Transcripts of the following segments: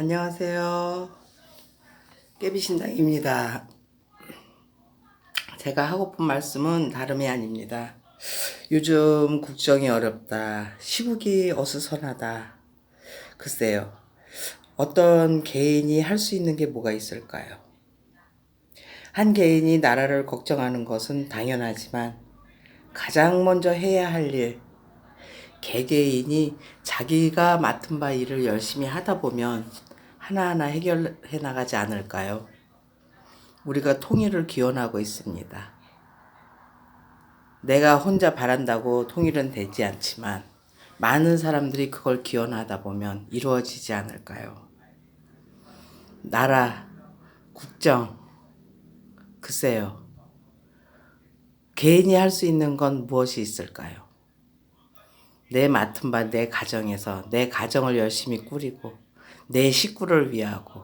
안녕하세요. 깨비신당입니다. 제가 하고픈 말씀은 다름이 아닙니다. 요즘 국정이 어렵다. 시국이 어수선하다. 글쎄요. 어떤 개인이 할 수 있는 게 뭐가 있을까요? 한 개인이 나라를 걱정하는 것은 당연하지만 가장 먼저 해야 할 일, 개개인이 자기가 맡은 바 일을 열심히 하다 보면 하나하나 해결해 나가지 않을까요? 우리가 통일을 기원하고 있습니다. 내가 혼자 바란다고 통일은 되지 않지만 많은 사람들이 그걸 기원하다 보면 이루어지지 않을까요? 나라, 국정, 글쎄요. 개인이 할 수 있는 건 무엇이 있을까요? 내 맡은 바 내 가정에서 내 가정을 열심히 꾸리고 내 식구를 위하고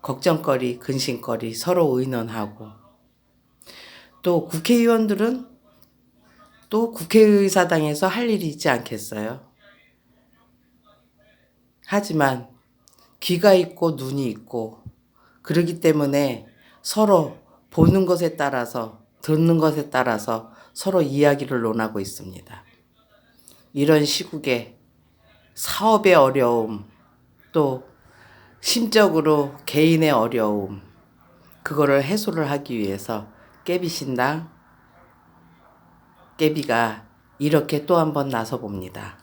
걱정거리, 근심거리 서로 의논하고 또 국회의원들은 또 국회의사당에서 할 일이 있지 않겠어요? 하지만 귀가 있고 눈이 있고 그러기 때문에 서로 보는 것에 따라서 듣는 것에 따라서 서로 이야기를 논하고 있습니다. 이런 시국에 사업의 어려움, 또 심적으로 개인의 어려움, 그거를 해소를 하기 위해서 깨비신당, 깨비가 이렇게 또 한 번 나서 봅니다.